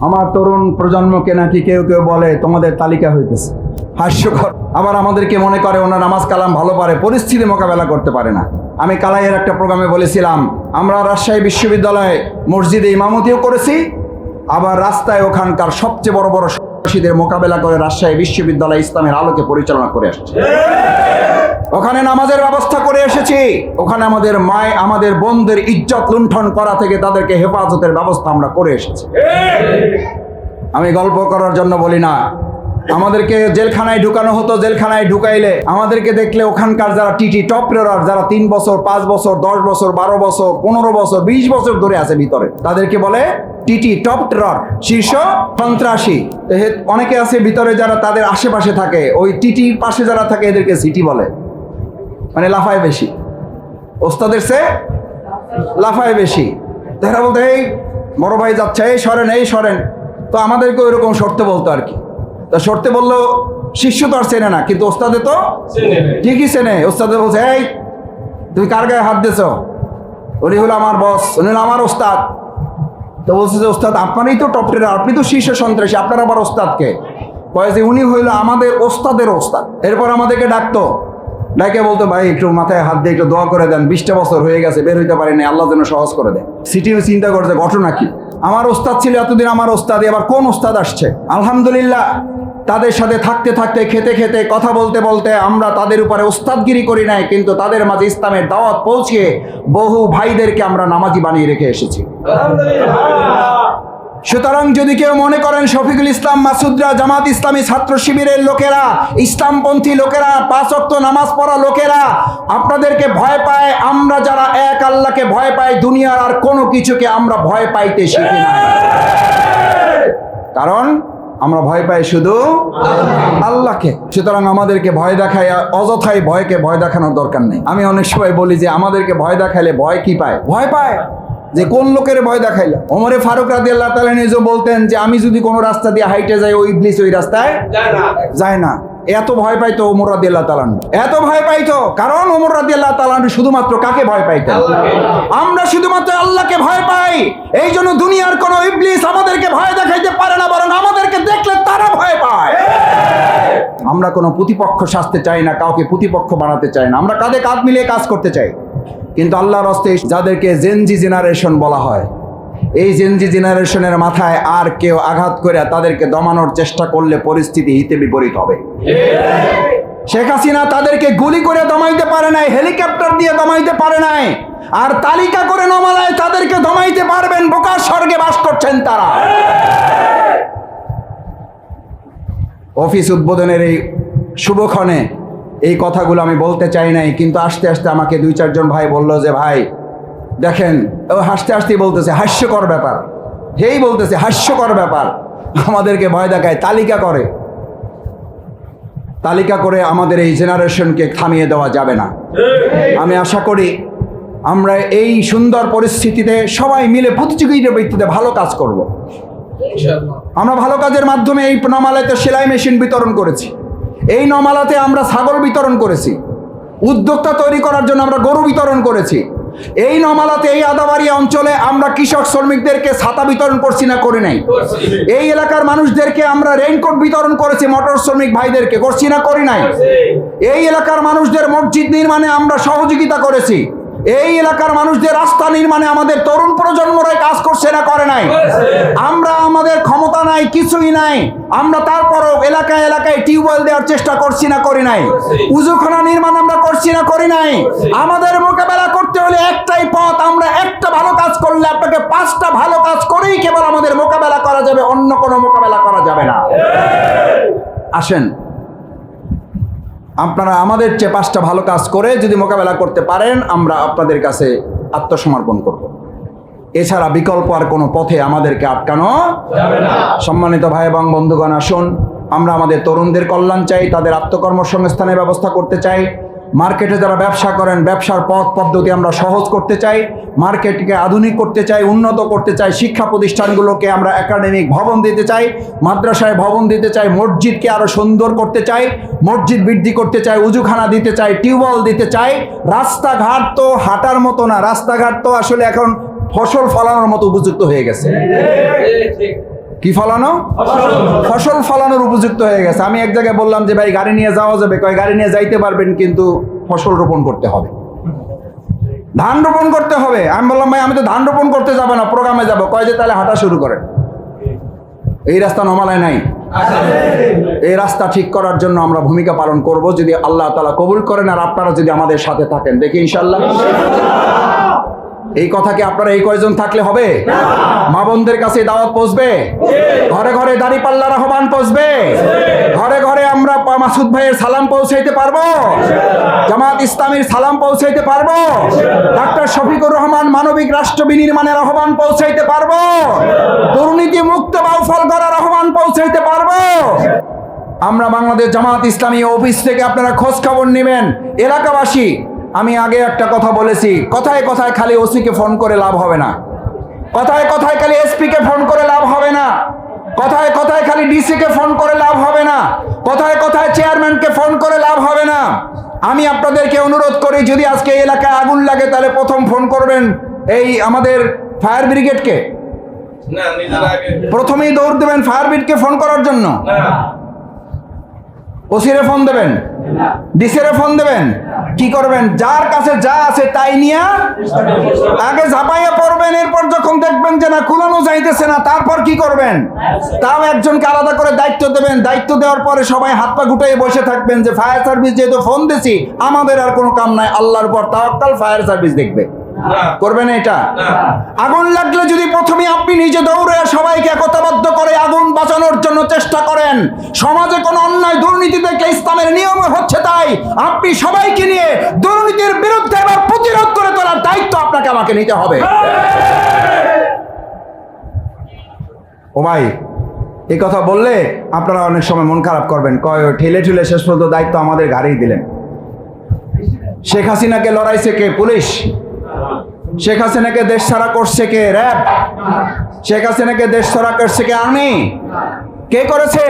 আমার তরুণ প্রজন্মকে নাকি কেউ কেউ বলে, তোমাদের তালিকা হইতেছে। হাস্যকর। আবার আমাদেরকে মনে করে, ওনার নামাজ কালাম ভালো পারে, পরিস্থিতি মোকাবেলা করতে পারে না। আমি কালাইয়ের একটা প্রোগ্রামে বলেছিলাম, আমরা রাজশাহী বিশ্ববিদ্যালয়ে মসজিদে ইমামতিও করেছি, আবার রাস্তায় ওখানকার সবচেয়ে বড় বড় সন্ত্রাসীদের মোকাবেলা করে রাজশাহী বিশ্ববিদ্যালয় ইসলামের আলোকে পরিচালনা করে আসছে। ওখানে নামাজের ব্যবস্থা করে এসেছি। ওখানে আমাদের মায়, আমাদের বোনদের ইজ্জত লুণ্ঠন করা থেকে তাদেরকে হেফাজতের ব্যবস্থা আমরা করে এসেছি। আমি গল্প করার জন্য বলি না। আমাদেরকে জেলখানায় ঢুকানো হতো, জেলখানায় ঢুকাইলে আমাদেরকে দেখলে ওখানকার যারা টিটি টপ প্লেয়ার যারা তিন বছর, পাঁচ বছর, দশ বছর, বারো বছর, পনেরো বছর, বিশ বছর ধরে আছে ভিতরে, তাদেরকে বলে টিটি টপ টেরর শীর্ষ সন্ত্রাসী অনেকে আছে ভিতরে যারা তাদের আশেপাশে থাকে ওই টিটির পাশে যারা থাকে এদেরকে সিটি বলে। মানে লাফায় বেশি। ওস্তাদের সে লাফায় বেশি। তারা বলতে এই বড় ভাই যাচ্ছে এই সরেন এই সরেন। তো আমাদেরকে ওইরকম সরতে বলতো আর কি। তো সরতে বলল শিষ্য তো আর চেনে না কিন্তু ওস্তাদে তো ঠিকই চেনে। ওস্তাদে বলছে এই তুমি কার গায়ে হাত দিয়েছ? উনি হলো আমার বস উনি হলো আমার ওস্তাদ। তো বলছে যে, ওস্তাদ, আপনারই তো টপ ট্রেনার আপনি তো শীর্ষ সন্ত্রাসী, আপনার আবার ওস্তাদকে? কয়ে যে, উনি হইল আমাদের ওস্তাদের ওস্তাদ। এরপর আমাদেরকে ডাকতো। ডাকে বলতো, ভাই, একটু মাথায় হাত দিয়ে একটু দোয়া করে দেন, বিশটা বছর হয়ে গেছে, বের হইতে পারেনি আল্লাহ যেন সহজ করে দেয়। সিটিও চিন্তা করছে, ঘটনা কি? আমার ওস্তাদ ছিল এতদিন, আমার ওস্তাদ, এবার কোন ওস্তাদ আসছে? আলহামদুলিল্লাহ, তাদের সাথে থাকতে থাকতে, খেতে খেতে, কথা বলতে বলতে, আমরা তাদের উপরে ওস্তাদগিরি করি নাই, কিন্তু তাদের মাঝে ইসলামের দাওয়াত পৌঁছিয়ে বহু ভাইদেরকে আমরা নামাজি বানিয়ে রেখে এসেছি। সুতরাং যদি কেউ মনে করেন শফিকুল ইসলাম মাসুদরা জামাত ইসলামী ছাত্র শিবিরের লোকেরা, ইসলামপন্থী লোকেরা, পাঁচ অক্ত নামাজ পড়া লোকেরা, আপনাদেরকে ভয় পায়, আমরা যারা এক আল্লাহকে ভয় পাই, দুনিয়ার আর কোনো কিছুকে আমরা ভয় পাইতে শিখি না। কারণ আমরা ভয় পাই শুধু আল্লাহকে। সুতরাং আমাদেরকে ভয় দেখায় অযথায় ভয়কে ভয় দেখানোর দরকার নেই। আমি অনেক সময় বলি যে, আমাদেরকে ভয় দেখাইলে ভয় কি পায়? ভয় পায়। যে কোন লোকের ভয় দেখাইলো? ওমরে ফারুক রাদি আল্লাহ তালা নিজে বলতেন যে আমি যদি কোনো রাস্তা দিয়ে হাইটে যাই ওই ইবলিস ওই রাস্তায় যায় না। এত ভয় পাইতো ওমর রাদি আল্লাহ তালান এত ভয় পাইতো কারণ ওমর রাদি আল্লাহ তালান শুধুমাত্র কাকে ভয় পাইতেন? আমরা শুধুমাত্র আল্লাহকে ভয় পাই। এই জন্য দুনিয়ার কোন ইবলিস আমাদেরকে ভয় দেখাইতে পারে না বরং আমাদেরকে দেখলে তারা ভয় পায়। আমরা কোনো প্রতিপক্ষ সাজতে চাই না কাউকে প্রতিপক্ষ বানাতে চাই না। আমরা কাঁধে কাঁধ মিলিয়ে কাজ করতে চাই। কিন্তু আল্লাহর হস্তে যাদেরকে জেনজি জেনারেশন বলা হয়, এই জেনজি জেনারেশনের মাথায় আর কেউ আঘাত করে তাদেরকে দমানোর চেষ্টা করলে পরিস্থিতি হিতে বিপরীত হবে। শেখ হাসিনা তাদেরকে গুলি করে দমাইতে পারে নাই, হেলিকপ্টার দিয়ে দমাইতে পারে নাই, আর তালিকা করে নমালায় তাদেরকে দমাইতে পারবেন বোকার স্বর্গে বাস করছেন তারা। অফিস উদ্বোধনের এই শুভক্ষণে এই কথাগুলো আমি বলতে চাই নাই, কিন্তু আস্তে আস্তে আমাকে দুই, চারজন ভাই বলল যে, ভাই, দেখেন, ও হাসতে হাসতেই বলতেছে, হাস্যকর ব্যাপার। হেই বলতেছে, হাস্যকর ব্যাপার। আমাদেরকে ভয় দেখায়, তালিকা করে। তালিকা করে আমাদের এই জেনারেশনকে থামিয়ে দেওয়া যাবে না। আমি আশা করি আমরা এই সুন্দর পরিস্থিতিতে সবাই মিলে প্রতিযোগিতার ভিত্তিতে ভালো কাজ করব। আমরা ভালো কাজের মাধ্যমে এই নমালাতে সেলাই মেশিন বিতরণ করেছি। এই নমালাতে আমরা ছাগল বিতরণ করেছি। উদ্যোক্তা তৈরি করার জন্য আমরা গরু বিতরণ করেছি। এই নমালাতে এই আদাবাড়ি অঞ্চলে আমরা কৃষক শ্রমিকদেরকে ছাতা বিতরণ করছি না করি নাই। এই এলাকার মানুষদেরকে আমরা রেইনকোট বিতরণ করেছি মোটর শ্রমিক ভাইদেরকে। করছি না করি নাই। এই এলাকার মানুষদের মসজিদ নির্মাণে আমরা সহযোগিতা করেছি। এই এলাকার মানুষদের রাস্তা নির্মাণে আমাদের তরুণ প্রজন্মরাই কাজ করছে না, করে নাই। আমরা আমাদের ক্ষমতা নাই, কিছুই নাই। আমরা তারপরও এলাকায় এলাকায় টিউবওয়েল দেওয়ার চেষ্টা করছি না, করি নাই। উজুখানা নির্মাণ আমরা করছি না, করি নাই। আমাদের মোকাবেলা করতে হলে একটাই পথ, আমরা একটা ভালো কাজ করলে আপনাকে পাঁচটা ভালো কাজ করেই কেবল আমাদের মোকাবেলা করা যাবে, অন্য কোনো মোকাবেলা করা যাবে না। আসেন আপনারা আমাদের চেয়ে পাঁচটা ভালো কাজ করে যদি মোকাবেলা করতে পারেন, আমরা আপনাদের কাছে আত্মসমর্পণ করব। এছাড়া বিকল্প আর কোনো পথে আমাদেরকে আটকানো সম্মানিত ভাই এবং বন্ধুগণ, আসুন। আমরা আমাদের তরুণদের কল্যাণ চাই, তাদের আত্মকর্মসংস্থানের ব্যবস্থা করতে চাই। মার্কেটে যারা ব্যবসা করেন, ব্যবসার পথ পদ্ধতি আমরা সহজ করতে চাই মার্কেটকে আধুনিক করতে চাই, উন্নত করতে চাই, শিক্ষা প্রতিষ্ঠানগুলোকে আমরা একাডেমিক ভবন দিতে চাই, মাদ্রাসায় ভবন দিতে চাই, মসজিদকে আরও সুন্দর করতে চাই, মসজিদ বৃদ্ধি করতে চাই, উজুখানা দিতে চাই, টিউবওয়েল দিতে চাই, রাস্তাঘাট তো হাঁটার মতো না, রাস্তাঘাট তো আসলে এখন ফসল ফলানোর মতো উপযুক্ত হয়ে গেছে। কি ফলানো? ফসল। ফলানোর উপযুক্ত হয়ে গেছে। আমি এক জায়গায় বললাম যে ভাই গাড়ি নিয়ে যাওয়া যাবে। কয় গাড়ি নিয়ে যাইতে পারবেন কিন্তু ফসল রোপণ করতে হবে। ধান রোপণ করতে হবে। আমি বললাম ভাই আমি তো ধান রোপণ করতে যাব না প্রোগ্রামে যাব। কয় যে তাহলে হাঁটা শুরু করেন। এই রাস্তা নমালায় নাই। এই রাস্তা ঠিক করার জন্য আমরা ভূমিকা পালন করব যদি আল্লাহ তালা কবুল করেন আর আপনারা যদি আমাদের সাথে থাকেন। দেখি ইনশাল্লাহ এই কথা কি আপনারা এই কয়জন থাকলে হবে? মা বোনদের কাছে দাওয়াত পৌঁছবে? ঘরে ঘরে দাড়ি পাল্লার আহ্বান পৌঁছবে? ঘরে ঘরে আমরা মাসুদ ভাইয়ের সালাম পৌঁছাইতে পারব? জামাত ইসলামীর সালাম পৌঁছাইতে পারব? ডাক্তার শফিকুর রহমান মানবিক রাষ্ট্র বিনির্মাণের আহ্বান পৌঁছাইতে পারব? দুর্নীতি মুক্ত বাউফল করার আহ্বান পৌঁছাইতে পারব? আমরা বাংলাদেশ জামাত ইসলামী অফিস থেকে আপনারা খোঁজ খবর নেবেন। এলাকাবাসী আমি আগে একটা কথা বলেছি কথায় কথায় খালি ওসিকে ফোন করে লাভ হবে না। কথায় কথায় খালি এসপিকে ফোন করে লাভ হবে না। কথায় কথায় খালি ডিসিকে ফোন করে লাভ হবে না। কথায় কথায় চেয়ারম্যানকে ফোন করে লাভ হবে না। আমি আপনাদেরকে অনুরোধ করি যদি আজকে এই এলাকায় আগুন লাগে তাহলে প্রথম ফোন করবেন এই আমাদের ফায়ার ব্রিগেডকে। প্রথমেই দৌড় দেবেন ফায়ার ব্রিগেডকে ফোন করার জন্য। ওসিরে ফোন দেবেন? ডিসিরে ফোন দেবেন? কি করবেন? যার কাছে যা আছে তাই নিয়ে আগে ঝাঁপাইয়া পড়বেন, এরপর যখন দেখবেন যে না কুলানো যাইতেছে না, তারপর কি করবেন? তাও একজনকে আলাদা করে দায়িত্ব দেবেন। দায়িত্ব দেওয়ার পরে সবাই হাত পা গুটাইয়ে বসে থাকবেন যে, ফায়ার সার্ভিস যেহেতু ফোন দিছি, আমাদের আর কোনো কাম নাই, আল্লাহর পর তাওয়াক্কাল, ফায়ার সার্ভিস দেখবে। করবেন এটা? আগুন লাগলে যদি প্রথমে আপনি নিজে দৌড়ে সবাইকে একতাবদ্ধ করে আগুন বাঁচানোর জন্য চেষ্টা করেন। সমাজে কোনো অন্যায় দুর্নীতি থেকে ইসলামের নিয়ম হচ্ছে তাই। আপনি সবাইকে নিয়ে দুর্নীতির বিরুদ্ধে এবার প্রতিরোধ করে তোলার দায়িত্ব আপনাকে আমাকে নিতে হবে। ও ভাই এই কথা বললে আপনারা অনেক সময় মন খারাপ করবেন। কয় ঠেলে ঠেলে শেষ পর্যন্ত দায়িত্ব আমাদের ঘাড়েই দিলেন। শেখ হাসিনাকে লড়াইছে কে? পুলিশ। শেখ হাসিনাকে দেশ ছাড়া করছে কে? র্যাব। শেখ হাসিনাকে দেশ ছাড়া করছে কে? আর্মি। কে করেছে?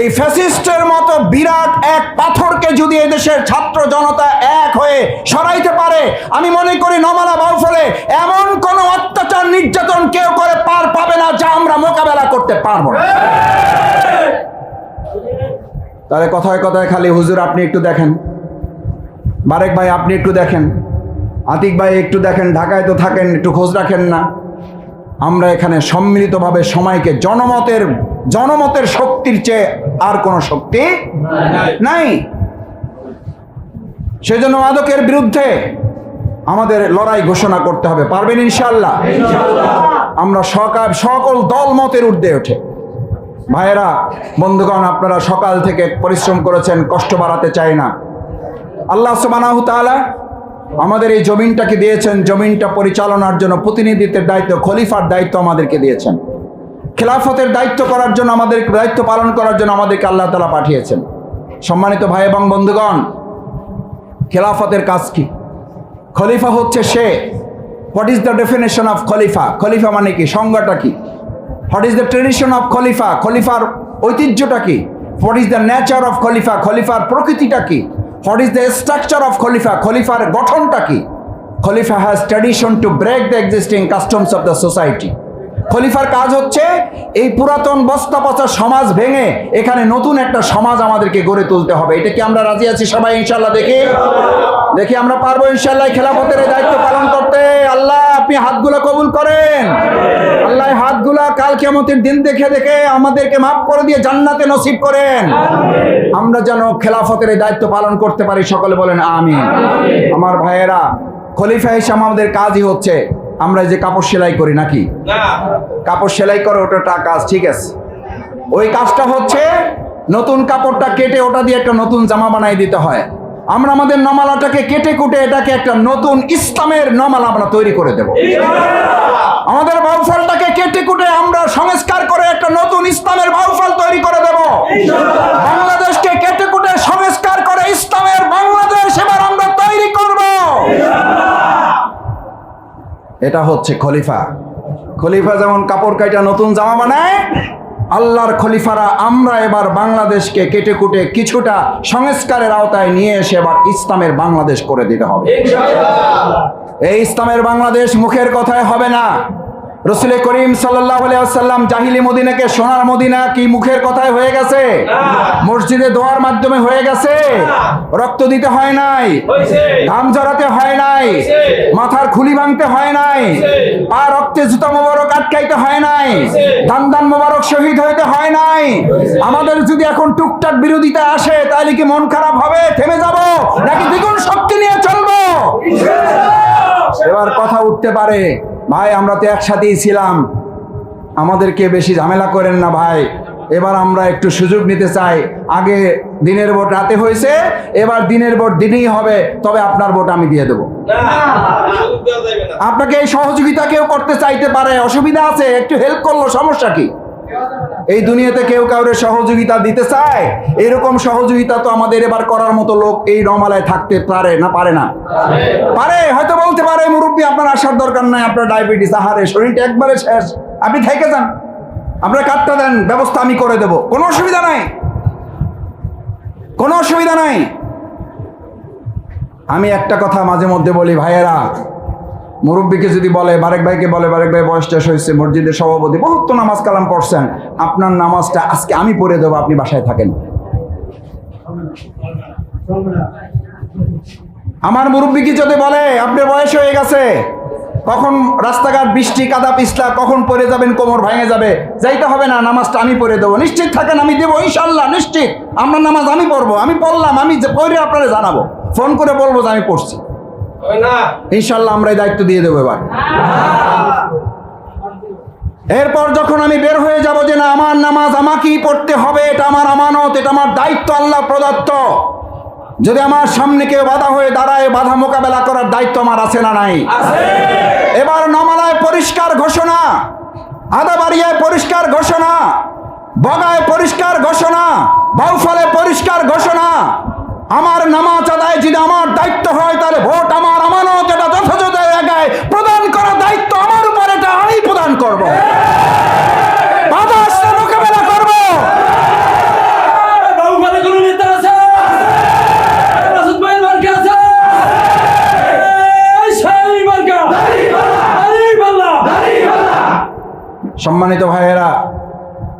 এই ফ্যাসিস্টের মতো বিরাট এক পাথরকে যদি এদেশের ছাত্র জনতা এক হয়ে সরাইতে পারে, আমি মনে করি নমালা বাউফলে এমন কোন অত্যাচার নির্যাতন কেউ করে পার পাবে না যা আমরা মোকাবেলা করতে পারব তাহলে কথায় কথায় খালি হুজুর আপনি একটু দেখেন। বারেক ভাই, আপনি একটু দেখেন। আতিক ভাই একটু দেখেন ঢাকায় তো থাকেন একটু খোঁজ রাখেন না। আমরা এখানে সম্মিলিতভাবে সময়কে জনমতের জনমতের শক্তির চেয়ে আর কোনো শক্তি নাই। সেজন্য মাদকের বিরুদ্ধে আমাদের লড়াই ঘোষণা করতে হবে। পারবেন ইনশাল্লাহ আমরা সকাল সকল দল মতের ঊর্ধ্বে ওঠে ভাইয়েরা বন্ধুগণ আপনারা সকাল থেকে পরিশ্রম করেছেন কষ্ট বাড়াতে চাই না। আল্লাহ সুবহানাহু তাআলা আমাদের এই জমিনটাকে দিয়েছেন, জমিনটা পরিচালনার জন্য প্রতিনিধিত্বের দায়িত্ব, খলিফার দায়িত্ব আমাদেরকে দিয়েছেন। খেলাফতের দায়িত্ব করার জন্য আমাদের, দায়িত্ব পালন করার জন্য আমাদেরকে আল্লাহ তালা পাঠিয়েছেন। সম্মানিত ভাই এবং বন্ধুগণ, খেলাফতের কাজ কি? খলিফা হচ্ছে সে। What is the definition of খলিফা? খলিফা মানে কি? সংজ্ঞাটা কি? What is the tradition of খলিফা? খলিফার ঐতিহ্যটা কি? What is the nature of খলিফা? খলিফার প্রকৃতিটা কি? What is the structure of খলিফা খলিফার গঠনটা কি? খলিফা has tradition to break the existing customs of the society খলিফার কাজ হচ্ছে এই পুরাতন বস্তা পচা সমাজ ভেঙে এখানে নতুন একটা সমাজ আমাদেরকে গড়ে তুলতে হবে। এটা কি আমরা রাজি আছি সবাই ইনশাল্লাহ দেখি? দেখি আমরা পারব ইনশাল্লাহ খেলাফতের দায়িত্ব পালন করতে। আল্লাহ, আপনি হাতগুলো কবুল করেন। এই হাতগুলা কাল কেমতের দিন দেখে দেখে আমাদেরকে মাফ করে দিয়ে জান্নাতে নসিব করেন। আমরা যেন খেলাফতের এই দায়িত্ব পালন করতে পারি সকলে বলেন আমি আমার ভাইয়েরা খলিফা হিসাম আমাদের কাজই হচ্ছে আমরা যে কাপড় সেলাই করি নাকি? কাপড় সেলাই করে ওটা কাজ ঠিক আছে। ওই কাজটা হচ্ছে নতুন কাপড়টা কেটে ওটা দিয়ে একটা নতুন জামা বানাই দিতে হয়। আমরা আমাদের নমালাটাকে কেটে কুটে এটাকে একটা নতুন ইসলামের নমালা আমরা তৈরি করে দেব। আমাদের বাউফলটাকে কেটে কুটে আমরা সংস্কার করে একটা নতুন ইসলামের বাউফল তৈরি করে দেব। বাংলাদেশকে কেটে কুটে সংস্কার করে ইসলামের বাংলাদেশ এবার আমরা তৈরি করব। এটা হচ্ছে খলিফা। খলিফা যেমন কাপড় কাইটা নতুন জামা বানায় আল্লাহর খলিফারা আমরা এবার বাংলাদেশকে কেটে কুটে কিছুটা সংস্কারের আওতায় নিয়ে এসে এবার ইসলামের বাংলাদেশ করে দিতে হবে। এই ইসলামের বাংলাদেশ মুখের কথায় হবে না। রসুল করিম আসাল্লাম জাহিলি মদিনাকে সোনার মদিনা কি মুখের কথায় হয়ে গেছে? মসজিদে দোয়ার মাধ্যমে হয়ে গেছে? রক্ত দিতে হয় নাই? ঘাম জড়াতে হয় নাই? মাথার খুলি ভাঙতে হয় নাই। পা রক্তে জুতা মোবারক আটকাইতে হয় নাই। দান দান মোবারক শহীদ হইতে হয় নাই? আমাদের যদি এখন টুকটাক বিরোধিতা আসে তাহলে কি মন খারাপ হবে? থেমে যাব? নাকি দ্বিগুণ শক্তি নিয়ে চলবো? এবার কথা উঠতে পারে। ভাই আমরা তো একসাথেই ছিলাম। আমাদেরকে বেশি ঝামেলা করেন না ভাই। এবার আমরা একটু সুযোগ নিতে চাই। আগে দিনের ভোট রাতে হয়েছে এবার দিনের ভোট দিনেই হবে। তবে আপনার ভোট আমি দিয়ে দেবো। আপনাকে এই সহযোগিতা কেউ করতে চাইতে পারে? অসুবিধা আছে? একটু হেল্প করল সমস্যা কি? এই দুনিয়াতে কেউ কাউরে সহযোগিতা দিতে চায়? এরকম সহযোগিতা তো আমাদের এবার করার মতো লোক এই রমালায় থাকতে পারে না পারে না? পারে, হয়তো বলতে পারে মুরব্বী, আপনার আসার দরকার নাই, আপনার ডায়াবেটিস, আহারে, শরীরটা একবারে শেষ। আপনি থেকে যান। আপনার কার্ডটা দেন, ব্যবস্থা আমি করে দেব। কোনো অসুবিধা নাই। কোনো অসুবিধা নাই। আমি একটা কথা মাঝে মধ্যে বলি, ভাইয়েরা মুরব্বীকে যদি বলে, বারেক ভাইকে বলে, বারেক ভাই বয়স শেষ হয়েছে মসজিদের সভাপতি বহুত নামাজ কালাম পড়ছেন, আপনার নামাজটা আজকে আমি পড়ে দেবো, আপনি বাসায় থাকেন। আমার মুরব্বীকে যদি বলে আপনার বয়স হয়ে গেছে, কখন রাস্তাঘাট, বৃষ্টি কাদা পিছলা কখন পড়ে যাবেন, কোমর ভেঙে যাবে? যাইতে হবে না, নামাজটা আমি পড়ে দেবো। নিশ্চিত থাকেন, আমি দেবো ইনশাল্লাহ নিশ্চিত। আপনার নামাজ আমি পড়ব, আমি পড়লাম, আমি পড়ে আপনারা জানাব। ফোন করে বলব যে আমি পড়ছি। ইনশাল্লাহ আমরা এই দায়িত্ব দিয়ে দেবো এবার। এরপর যখন আমি বের হয়ে যাব যে না আমার নামাজ আমাকেই পড়তে হবে এটা আমার আমানত এটা আমার দায়িত্ব আল্লাহ প্রদত্ত। যদি আমার সামনে কেউ বাধা হয়ে দাঁড়ায় বাধা মোকাবেলা করার দায়িত্ব আমার আছে না নাই? এবার নমালায় পরিষ্কার ঘোষণা আদাবাড়িয়ায় পরিষ্কার ঘোষণা বগায় পরিষ্কার ঘোষণা বাউফলে পরিষ্কার ঘোষণা আমার নামাজ আদায় যদি আমার দায়িত্ব হয় তাহলে ভোট আমার আমানত এটা যথাযথ জায়গায় প্রদান করার দায়িত্ব আমার উপর এটা আমি প্রদান করব। বাধা আসলে মোকাবেলা সম্মানিত ভাইয়েরা